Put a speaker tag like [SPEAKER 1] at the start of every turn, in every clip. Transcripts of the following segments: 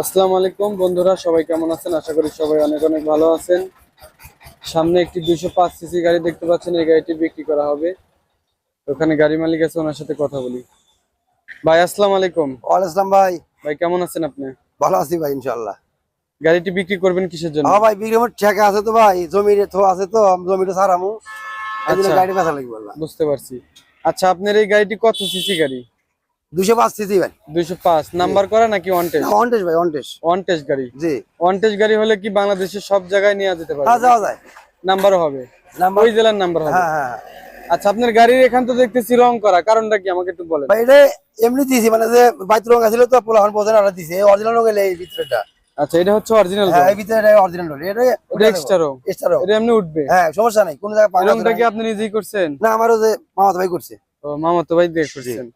[SPEAKER 1] আসসালামু আলাইকুম বন্ধুরা সবাই কেমন আছেন? আশা করি সবাই অনেক অনেক ভালো আছেন। সামনে একটি দুইশো পাঁচ সিসি গাড়ি দেখতে পাচ্ছেন এই গাড়িটি বিক্রি করা হবে। ওখানে গাড়ি মালিক আছে ওনার সাথে কথা বলি। ভাই আসসালামু আলাইকুম।
[SPEAKER 2] ওয়ালাইকুম ভাই।
[SPEAKER 1] ভাই কেমন আছেন আপনি?
[SPEAKER 2] ভালো আছি ভাই ইনশাল্লাহ
[SPEAKER 1] গাড়িটি বিক্রি করবেন কিসের জন্য?
[SPEAKER 2] হ্যাঁ ভাই বিক্রমের ঠেকা আছে তো ভাই জমির তো আছে তো জমিটা সারামু
[SPEAKER 1] আচ্ছা।
[SPEAKER 2] গাড়ি বেচা লাগবে
[SPEAKER 1] বুঝতে পারছি। আচ্ছা আপনার এই গাড়িটি কত সিসি গাড়ি?
[SPEAKER 2] দুশো পাঁচ সিসি ভাই।
[SPEAKER 1] দুইশো পাঁচ। নাম্বার করা নাকি
[SPEAKER 2] অনটেস ভাই অনটেস
[SPEAKER 1] গাড়ি?
[SPEAKER 2] জি।
[SPEAKER 1] গাড়ি হলে কি বাংলাদেশের সব জায়গায় নিয়ে যেতে
[SPEAKER 2] হ্যাঁ
[SPEAKER 1] পারবে
[SPEAKER 2] যাওয়া যায়।
[SPEAKER 1] নাম্বারও হবে?
[SPEAKER 2] নাম্বার
[SPEAKER 1] ওই জেলার নাম্বার হবে?
[SPEAKER 2] হ্যাঁ হ্যাঁ হ্যাঁ।
[SPEAKER 1] আচ্ছা আপনার গাড়ির এখান তো দেখতেছি রং করা। কারণটা কি? আমাকে একটু বলেন।
[SPEAKER 2] ভাই এটা এমনি দিয়েছি মানে যে বাইত রং আছিল তো পোলাহান বোঝেন আর দিয়েছি অরিজিনাল এই ভিতরেটা
[SPEAKER 1] আচ্ছা এটা হচ্ছে অরিজিনাল
[SPEAKER 2] হ্যাঁ এই ভিতরে অরিজিনাল রং এটা
[SPEAKER 1] এটা এক্সট্রা রং?
[SPEAKER 2] এক্সট্রা রং
[SPEAKER 1] এটা এমনি উঠবে?
[SPEAKER 2] হ্যাঁ সমস্যা নাই। কোন জায়গায়
[SPEAKER 1] রংটা কি আপনি নিজেই করছেন?
[SPEAKER 2] না আমারও যে মামাতো ভাই করছে।
[SPEAKER 1] ও মামাতো ভাই দিয়ে করছেন।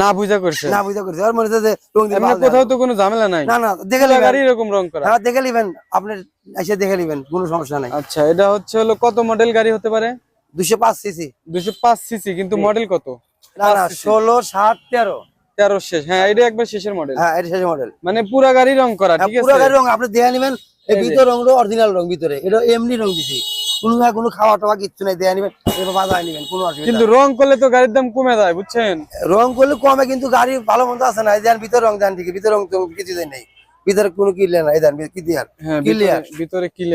[SPEAKER 1] না বুঝা
[SPEAKER 2] না বুঝা করছে। আর মনে হচ্ছে যে রং
[SPEAKER 1] কোথাও তো কোনো ঝামেলা নাই।
[SPEAKER 2] না না দেখে নেবেন।
[SPEAKER 1] গাড়ি এরকম রং করা।
[SPEAKER 2] হ্যাঁ দেখে নেবেন। আপনি এসে দেখে নেবেন কোনো সমস্যা নাই।
[SPEAKER 1] আচ্ছা এটা হচ্ছে হলো কত মডেল গাড়ি হতে পারে?
[SPEAKER 2] দুশো পাঁচ সিসি।
[SPEAKER 1] দুশো পাঁচ সিসি কিন্তু মডেল কত?
[SPEAKER 2] না না
[SPEAKER 1] শেষ। হ্যাঁ এটা একবার শেষের মডেল
[SPEAKER 2] হ্যাঁ এটা মডেল
[SPEAKER 1] মানে পুরা গাড়ি রং করা ঠিক
[SPEAKER 2] পুরো গাড়ির রং আপনি দেখে নেবেন। এই
[SPEAKER 1] এই
[SPEAKER 2] ভিতর রংটা অরিজিনাল রং ভিতরে। এটা এমনি রং দিছি। কোনো খাওয়া টাওয়া কিচ্ছু নাই নেবেন এবার বাজায় নেবেন কোনো অসুবিধা
[SPEAKER 1] কিন্তু রং করলে তো গাড়ির দাম কমে যায় বুঝছেন?
[SPEAKER 2] রং করলে কমে কিন্তু গাড়ি ভালো মন্দ আছে না এই দেন ভিতর রং দেন ভিতর রং তো কিছু নেই। ভিতরে কোনো কিনলে না এই দেন
[SPEAKER 1] হ্যাঁ. ভিতরে- ক্লিয়ার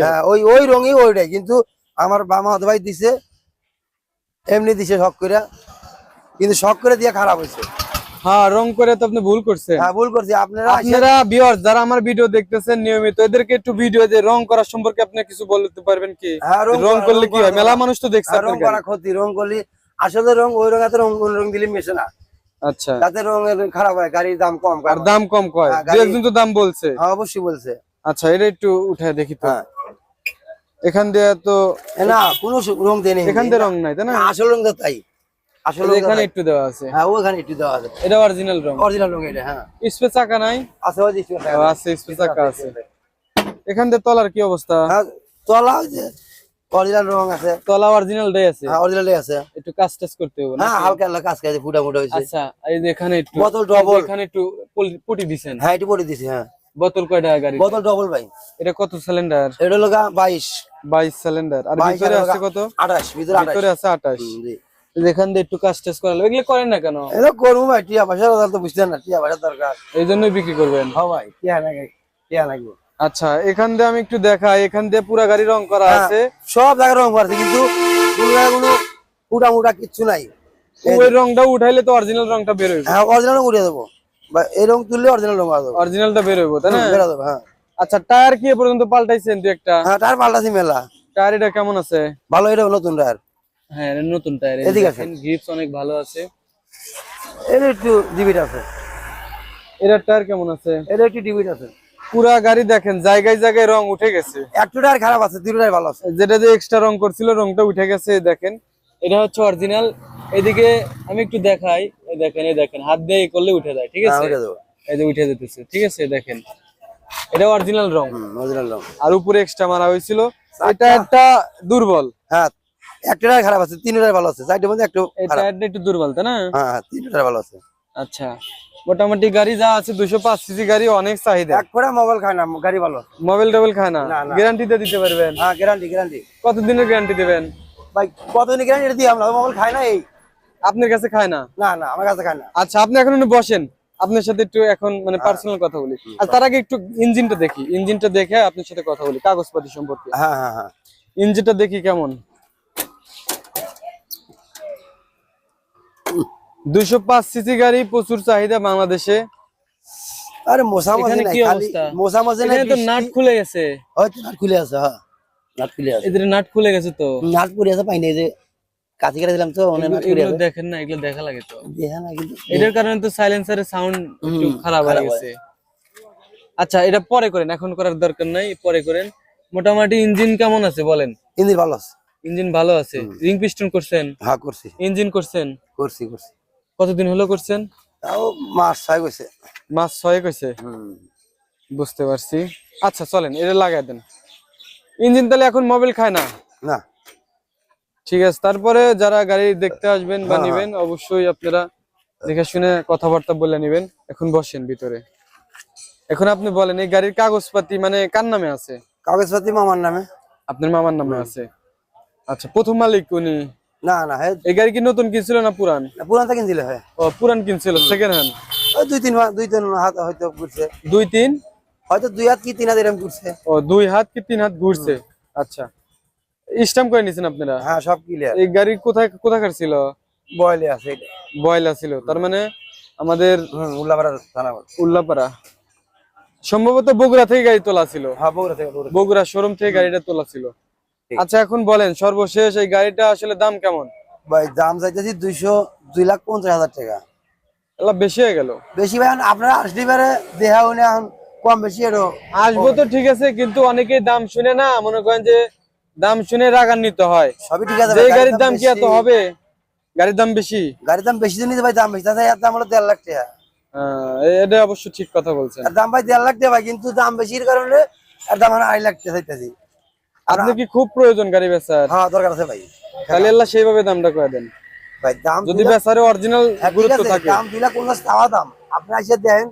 [SPEAKER 2] হ্যাঁ ওই ওই রঙই ওইটাই কিন্তু আমার বাবা ভাই দিছে এমনি দিছে শখ করে কিন্তু শখ করে দিয়ে খারাপ হয়েছে
[SPEAKER 1] হ্যাঁ রং করে তো আপনি ভুল করছেন।
[SPEAKER 2] হ্যাঁ ভুল করছি। আপনারা
[SPEAKER 1] আপনারা ভিউয়ার্স যারা আমার ভিডিও দেখতেছেন নিয়মিত এদেরকে একটু ভিডিও যে রং করা সম্পর্কে আপনি কিছু বলতে পারবেন কি?
[SPEAKER 2] হ্যাঁ, রং
[SPEAKER 1] রং করলে কি হয়? মেলা মানুষ তো দেখছে
[SPEAKER 2] রং করা ক্ষতি রং করলে আসলে রং ওই রং এত রং রং দিলে মেশে না।
[SPEAKER 1] আচ্ছা।
[SPEAKER 2] তাতে রঙের খারাপ হয় গাড়ির দাম কম
[SPEAKER 1] আর দাম কম কয়?
[SPEAKER 2] হ্যাঁ,
[SPEAKER 1] একজন তো দাম বলছে।
[SPEAKER 2] হ্যাঁ, অবশ্যই বলছে।
[SPEAKER 1] আচ্ছা এটা একটু উঠায় দেখি তো।
[SPEAKER 2] হ্যাঁ।
[SPEAKER 1] এখান দিয়ে তো
[SPEAKER 2] না কোনো রং দেয়
[SPEAKER 1] এখান দিয়ে রং নাই তাই না?
[SPEAKER 2] আসল রং তো তাই। আসল
[SPEAKER 1] এখানে একটু দেওয়া আছে।
[SPEAKER 2] হ্যাঁ ওখানে একটু দেওয়া আছে।
[SPEAKER 1] এটা অরিজিনাল রং
[SPEAKER 2] অরিজিনাল রং এটা হ্যাঁ।
[SPEAKER 1] স্পে চাকা নাই?
[SPEAKER 2] আছে
[SPEAKER 1] আছে স্পে চাকা আছে। এখান দিয়ে তলার কি অবস্থা?
[SPEAKER 2] হ্যাঁ তলা অরিজিনাল রং আছে।
[SPEAKER 1] তলা অরিজিনাল ডে আছে?
[SPEAKER 2] হ্যাঁ অরিজিনাল আছে।
[SPEAKER 1] একটু কাজ টাজ করতে হবে না
[SPEAKER 2] হ্যাঁ হালকা হালকা কাজ কাজ ফুটা ফুটা হয়েছে।
[SPEAKER 1] আচ্ছা এই যে এখানে একটু
[SPEAKER 2] বোতল double।
[SPEAKER 1] এখানে একটু পুটি দিছেন।
[SPEAKER 2] হ্যাঁ এটি পরে দিছি হ্যাঁ।
[SPEAKER 1] বোতল কয়টা গাড়ি
[SPEAKER 2] বোতল ডবল ভাই।
[SPEAKER 1] এটা কত সিলিন্ডার
[SPEAKER 2] এটা হলো বাইশ।
[SPEAKER 1] বাইশ সিলিন্ডার আর ভিতরে আছে কত?
[SPEAKER 2] আঠাশ ভিতরে আঠাশ।
[SPEAKER 1] ভিতরে আছে আঠাশ।
[SPEAKER 2] হুম, জি।
[SPEAKER 1] এখান দিয়ে একটু কাজ টাজ করা। এগুলো করেন না কেন?
[SPEAKER 2] এটা করব ভাই টিয়া তো বুঝতেন না টিয়া পয়সার দরকার।
[SPEAKER 1] এই জন্যই বিক্রি করবেন?
[SPEAKER 2] হ্যাঁ ভাই টিয়া নাকি টিয়া লাগবে
[SPEAKER 1] আচ্ছা এখান দিয়ে আমি একটু দেখাই এখান দিয়ে পুরা গাড়ি রং করা
[SPEAKER 2] হ্যাঁ,
[SPEAKER 1] আছে।
[SPEAKER 2] সব জায়গায় রং করছে কিন্তু কোনো জায়গায় কোনো ফুটা মুটা কিচ্ছু নাই।
[SPEAKER 1] ওই রংটা উঠাইলে তো অরিজিনাল রংটা বের হইবে।
[SPEAKER 2] হ্যাঁ অরিজিনাল দেবো। বা এই রং তুললে অরিজিনাল রং দেবো
[SPEAKER 1] অরিজিনালটা বের হইব তাই না?
[SPEAKER 2] বেরো হ্যাঁ।
[SPEAKER 1] আচ্ছা টায়ার কি পর্যন্ত পাল্টাইছেন একটা?
[SPEAKER 2] হ্যাঁ টায়ার পাল্টাছি মেলা।
[SPEAKER 1] টায়ার এটা কেমন আছে?
[SPEAKER 2] ভালো এটা নতুন টায়ার।
[SPEAKER 1] হ্যাঁ এটা নতুন টায়ার
[SPEAKER 2] এদিকে আসেন।
[SPEAKER 1] গ্রিপস অনেক ভালো আছে।
[SPEAKER 2] এটা একটু ডিবিট আছে।
[SPEAKER 1] এটার টায়ার কেমন আছে?
[SPEAKER 2] এটা একটু ডিবিট আছে।
[SPEAKER 1] পুরা গাড়ি দেখেন জায়গায় জায়গায় রং উঠে গেছে।
[SPEAKER 2] একটু টায়ার খারাপ আছে ভালো আছে।
[SPEAKER 1] যেটা যে এক্সট্রা রং করছিল রংটা উঠে গেছে দেখেন। এটা হচ্ছে অরিজিনাল এদিকে আমি একটু দেখাই এই দেখেন এই দেখেন হাত দিয়ে করলে উঠে যায় ঠিক
[SPEAKER 2] হ্যাঁ
[SPEAKER 1] আছে? এই যে উঠে যেতেছে ঠিক আছে দেখেন। এটা অরিজিনাল রং।
[SPEAKER 2] অরিজিনাল রং।
[SPEAKER 1] আর উপরে এক্সট্রা মারা হয়েছিল। এটা একটা দুর্বল।
[SPEAKER 2] হ্যাঁ একটা খারাপ আছে তিনটা ভালো আছে চারটের মধ্যে একটু
[SPEAKER 1] একটু দুর্বল তাই না?
[SPEAKER 2] হ্যাঁ হ্যাঁ তিনটা ভালো আছে।
[SPEAKER 1] আচ্ছা মোটামুটি গাড়ি যা আছে দুশো পাঁচ সিসি গাড়ি অনেক চাহিদা।
[SPEAKER 2] এক করে মোবাইল খায় না গাড়ি ভালো।
[SPEAKER 1] মোবাইল টোবাইল খায় না। গ্যারান্টিতে দিতে পারবেন?
[SPEAKER 2] হ্যাঁ গ্যারান্টি গ্যারান্টি
[SPEAKER 1] কত দিনের গ্যারান্টি দেবেন?
[SPEAKER 2] ভাই কতদিন গ্যারান্টি দিয়ে আমরা মোবাইল খায় না এই?
[SPEAKER 1] আপনার কাছে খায় না?
[SPEAKER 2] না না আমার কাছে খায় না।
[SPEAKER 1] আচ্ছা আপনি এখন বসেন। আপনার সাথে একটু এখন মানে পার্সোনাল কথা বলি। আর তার আগে একটু ইঞ্জিনটা দেখি। ইঞ্জিনটা দেখে আপনার সাথে কথা বলি কাগজপাতি সম্পর্কে।
[SPEAKER 2] হ্যাঁ হ্যাঁ হ্যাঁ।
[SPEAKER 1] ইঞ্জিনটা দেখি কেমন? দুশো পাঁচ সিসি গাড়ি প্রচুর চাহিদা বাংলাদেশে।
[SPEAKER 2] আরে মশা মাছি
[SPEAKER 1] কি অবস্থা?
[SPEAKER 2] মশা নাই
[SPEAKER 1] তো নাট খুলে গেছে।
[SPEAKER 2] হয়তো নাট খুলে আছে হ্যাঁ। নাট খুলে আছে।
[SPEAKER 1] এদের নাট খুলে গেছে তো।
[SPEAKER 2] নাট পরে আছে পাইনি যে কাছে কেটে দিলাম তো অনেক নাট খুলে আছে।
[SPEAKER 1] দেখেন না এগুলো দেখা লাগে তো।
[SPEAKER 2] দেখা না কিন্তু
[SPEAKER 1] এটার কারণে তো সাইলেন্সারের সাউন্ড একটু খারাপ হয়ে গেছে। আচ্ছা এটা পরে করেন এখন করার দরকার নাই পরে করেন। মোটামুটি ইঞ্জিন কেমন আছে বলেন?
[SPEAKER 2] ইঞ্জিন ভালো আছে।
[SPEAKER 1] ইঞ্জিন ভালো আছে। রিং পিস্টন করছেন?
[SPEAKER 2] হ্যাঁ করছি।
[SPEAKER 1] ইঞ্জিন করছেন?
[SPEAKER 2] করছি করছি।
[SPEAKER 1] কতদিন হলো করছেন?
[SPEAKER 2] তাও মাস ছয় গেছে।
[SPEAKER 1] মাস ছয় কইছে
[SPEAKER 2] হুম।
[SPEAKER 1] বুঝতে পারছি। আচ্ছা চলেন এটা লাগাই দেন। ইঞ্জিন তাহলে এখন মোবাইল খায় না?
[SPEAKER 2] না।
[SPEAKER 1] ঠিক আছে তারপরে যারা গাড়ি দেখতে আসবেন বা
[SPEAKER 2] হ্যাঁ,
[SPEAKER 1] নিবেন অবশ্যই আপনারা দেখে শুনে কথাবার্তা বলে নিবেন। এখন বসেন ভিতরে। এখন আপনি বলেন এই গাড়ির কাগজপাতি মানে কার নামে আছে?
[SPEAKER 2] কাগজপাতি মামার নামে।
[SPEAKER 1] আপনার মামার নামে আছে। আচ্ছা প্রথম মালিক উনি?
[SPEAKER 2] না না হ্যাঁ
[SPEAKER 1] এই গাড়ি কি নতুন কিনছিল না পুরান?
[SPEAKER 2] পুরান থেকে কিনছিল হ্যাঁ
[SPEAKER 1] ও পুরান কিনছিল সেকেন্ড হ্যান্ড
[SPEAKER 2] ওই দুই তিন দুই তিন হাত হয়তো ঘুরছে।
[SPEAKER 1] দুই তিন?
[SPEAKER 2] হয়তো দুই হাত কি তিন হাত এরকম ঘুরছে।
[SPEAKER 1] ও দুই হাত কি তিন হাত ঘুরছে? আচ্ছা। করে নিছেন আপনারা?
[SPEAKER 2] হ্যাঁ সব ক্লিয়ার
[SPEAKER 1] এই গাড়ি কোথায় কোথাকার ছিল?
[SPEAKER 2] বয়লে আছে
[SPEAKER 1] বয়লা ছিল তার মানে আমাদের
[SPEAKER 2] উল্লাপাড়া থানা।
[SPEAKER 1] উল্লাপাড়া। সম্ভবত বগুড়া থেকে গাড়ি তোলা ছিল।
[SPEAKER 2] হ্যাঁ বগুড়া থেকে বগুড়া
[SPEAKER 1] শোরুম থেকে গাড়িটা তোলা ছিল। আচ্ছা এখন বলেন সর্বশেষ এই গাড়িটা আসলে দাম কেমন?
[SPEAKER 2] ভাই দাম চাইতেছি দুইশো দুই লাখ পঞ্চাশ হাজার টাকা।
[SPEAKER 1] এলা বেশি হয়ে গেল?
[SPEAKER 2] বেশি ভাই আপনারা আসলে পারে দেহা উনি এখন কম বেশি এরও
[SPEAKER 1] আসব তো ঠিক আছে কিন্তু অনেকেই দাম শুনে না মনে করেন যে দাম শুনে রাগান্বিত হয়।
[SPEAKER 2] সবই ঠিক আছে
[SPEAKER 1] গাড়ির দাম কি এত হবে? গাড়ির দাম বেশি?
[SPEAKER 2] গাড়ির দাম বেশি জন্য ভাই দাম বেশি। তাতে এর দাম হলো দেড় লাখ টাকা।
[SPEAKER 1] এটা অবশ্য ঠিক কথা বলছেন।
[SPEAKER 2] এর দাম ভাই দেড় লাখ টাকা ভাই কিন্তু দাম বেশির কারণে এর দাম আড়াই লাখ টাকা চাইতেছি।
[SPEAKER 1] আপনি কি খুব প্রয়োজন গাড়ি বেচার?
[SPEAKER 2] হ্যাঁ দরকার আছে ভাই।
[SPEAKER 1] তাহলে আল্লাহ সেইভাবে দামটা করে দেন।
[SPEAKER 2] ভাই দাম
[SPEAKER 1] যদি বেচারে অরিজিনাল
[SPEAKER 2] হ্যাঁ,
[SPEAKER 1] গুরুত্ব থাকে।
[SPEAKER 2] দাম লাখ পঞ্চাশ টাকা দাম। আপনি এসে দেন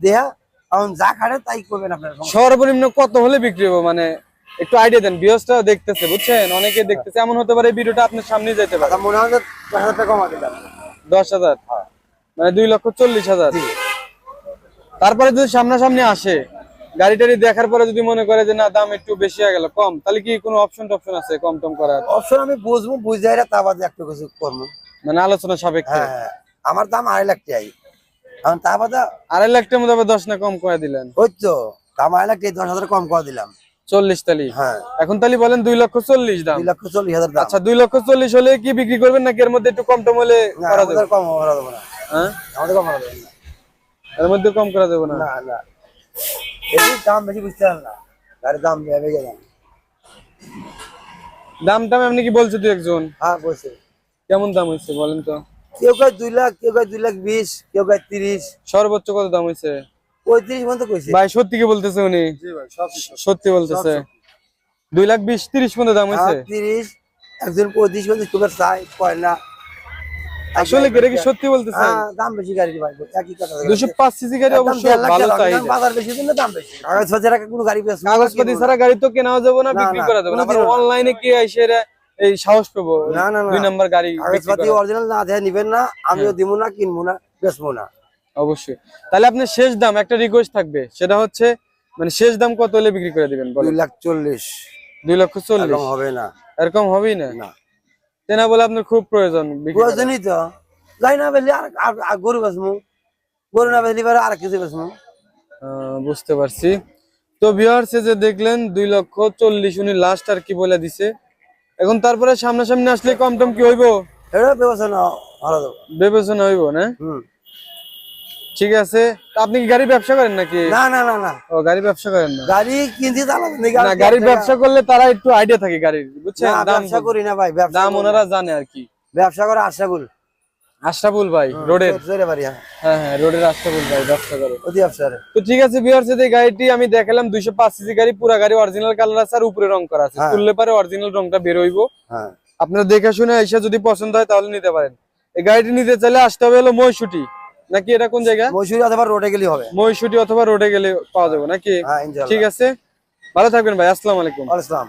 [SPEAKER 2] দেহা এখন যা খাটে তাই করবেন আপনার
[SPEAKER 1] সর্বনিম্ন কত হলে বিক্রি হবে? মানে একটু আইডিয়া দেন বিয়সটা দেখতেছে বুঝছেন? অনেকে দেখতেছে এমন হতে পারে ভিডিওটা আপনার সামনে যেতে পারে।
[SPEAKER 2] মনে হয় দশ হাজার টাকা কমা দিলাম
[SPEAKER 1] দশ হাজার। মানে দুই লক্ষ চল্লিশ হাজার। তারপরে যদি সামনাসামনি আসে গাড়ি টাড়ি দেখার পরে যদি মনে করে যে না দাম একটু বেশি হয়ে গেল কম তাহলে কি কোনো অপশন টপশন আছে কম টম করার?
[SPEAKER 2] অপশন আমি বুঝব বুঝে এটা তা বাদে একটু কিছু করব।
[SPEAKER 1] মানে আলোচনা সাপেক্ষে?
[SPEAKER 2] হ্যাঁ আমার দাম আড়াই লাখ টাকাই। এখন তা বাদে
[SPEAKER 1] আড়াই লাখ টাকার মধ্যে দশ না কম করে দিলেন?
[SPEAKER 2] ওই তো দাম আড়াই লাখ টাকা দশ হাজার কম করে দিলাম।
[SPEAKER 1] চল্লিশ তালি?
[SPEAKER 2] হ্যাঁ।
[SPEAKER 1] এখন তাহলে বলেন দুই লক্ষ চল্লিশ দাম।
[SPEAKER 2] দুই লক্ষ চল্লিশ হাজার
[SPEAKER 1] আচ্ছা দুই লক্ষ চল্লিশ হলে কি বিক্রি করবেন নাকি এর মধ্যে একটু কম টম হলে
[SPEAKER 2] না,
[SPEAKER 1] করা যাবে?
[SPEAKER 2] কম করা দেবো না।
[SPEAKER 1] হ্যাঁ?
[SPEAKER 2] আমাদের কম করা না।
[SPEAKER 1] এর মধ্যে কম করা যাবে না?
[SPEAKER 2] না না। এটি দাম বেশি বুঝতে না। গাড়ির দাম বেড়ে দাম
[SPEAKER 1] দাম টাম এমনি কি বলছে দু একজন?
[SPEAKER 2] হ্যাঁ বলছে।
[SPEAKER 1] কেমন দাম হয়েছে বলেন তো?
[SPEAKER 2] কেউ কয় দুই লাখ কেউ কয় দুই লাখ বিশ কেউ কয় তিরিশ।
[SPEAKER 1] সর্বোচ্চ কত দাম হয়েছে?
[SPEAKER 2] পঁয়ত্রিশ পর্যন্ত কইছে।
[SPEAKER 1] ভাই সত্যি কি বলতেছে উনি? সত্যি বলতেছে। দুই লাখ বিশ তিরিশ পর্যন্ত দাম হয়েছে?
[SPEAKER 2] হ্যাঁ, তিরিশ। একজন পঁয়ত্রিশ পর্যন্ত চাই কয় না।
[SPEAKER 1] আসলে কি কি সত্যি বলতেছে
[SPEAKER 2] হ্যাঁ দাম বেশি গাড়ি ভাই একই কথা
[SPEAKER 1] দুশো পাঁচ সিসি গাড়ি ভালো
[SPEAKER 2] দাম, বাজার বেশি জন্য দাম বেশি। কাগজপত্র রাখা কোনো গাড়ি বেশি
[SPEAKER 1] কাগজপাতি ছাড়া গাড়ি তো কেনাও যাবে না বিক্রি করা যাবে না। আবার অনলাইনে কি এরা এই সাহস পাবো?
[SPEAKER 2] না, না।
[SPEAKER 1] দুই নাম্বার গাড়ি
[SPEAKER 2] কাগজপাতি অরিজিনাল না দেয় নিবেন না আমিও দিব না কিনবো না বেচবো না।
[SPEAKER 1] অবশ্যই। তাহলে আপনার শেষ দাম একটা রিকোয়েস্ট থাকবে। সেটা হচ্ছে মানে শেষ দাম কত হলে বিক্রি করে দিবেন
[SPEAKER 2] দুই
[SPEAKER 1] বলেন
[SPEAKER 2] লাখ চল্লিশ।
[SPEAKER 1] দুই লক্ষ চল্লিশ।
[SPEAKER 2] এরকম হবে না।
[SPEAKER 1] এরকম হবেই না?
[SPEAKER 2] না।
[SPEAKER 1] তেনা বলে আপনার খুব প্রয়োজন
[SPEAKER 2] প্রয়োজনই তো। যাই না বেলি আর গরু বাসমু গরু না বেলি বারে আর কিছু
[SPEAKER 1] বাসমু বুঝতে পারছি। তো ভিউয়ার্স যে দেখলেন দুই লক্ষ চল্লিশ উনি লাস্ট আর কি বলে দিছে। এখন তারপরে সামনাসামনি আসলে কম টম কি হইব?
[SPEAKER 2] এটা বিবেচনা
[SPEAKER 1] বিবেচনা হইব না?
[SPEAKER 2] হুম।
[SPEAKER 1] ঠিক আছে? আপনি কি গাড়ি ব্যবসা করেন নাকি?
[SPEAKER 2] না না না না।
[SPEAKER 1] ও গাড়ি ব্যবসা করেন না?
[SPEAKER 2] গাড়ি কিনতে নাকি?
[SPEAKER 1] না গাড়ির ব্যবসা করলে তারা একটু আইডিয়া থাকে গাড়ির বুঝছেন?
[SPEAKER 2] ব্যবসা করি না ভাই ব্যবসা
[SPEAKER 1] দাম ওনারা জানে আর কি।
[SPEAKER 2] ব্যবসা করে আশাগুল
[SPEAKER 1] আশরাফুল ভাই রোডের।
[SPEAKER 2] হ্যাঁ
[SPEAKER 1] হ্যাঁ রোডের আশরাফুল ভাই ব্যবসা করে। তো ঠিক আছে ভিউয়ার্স এই গাড়িটি আমি দেখালাম দুইশো পাঁচ সিসি গাড়ি পুরা গাড়ি অরিজিনাল কালার আছে আর উপরে রং করা আছে। তুললে পারে অরিজিনাল রংটা বের হইবো।
[SPEAKER 2] হ্যাঁ।
[SPEAKER 1] আপনারা দেখে শুনে এসে যদি পছন্দ হয় তাহলে নিতে পারেন। এই গাড়িটি নিতে চাইলে আসতে হবে হলো মহিষুটি। নাকি এটা কোন জায়গা?
[SPEAKER 2] মসুরি অথবা রোডে গেলে হবে।
[SPEAKER 1] মহিষুটি অথবা রোডে গেলে পাওয়া যাবে নাকি?
[SPEAKER 2] হ্যাঁ
[SPEAKER 1] ঠিক আছে। ভালো থাকবেন ভাই আসসালামু আলাইকুম।
[SPEAKER 2] আসসালাম।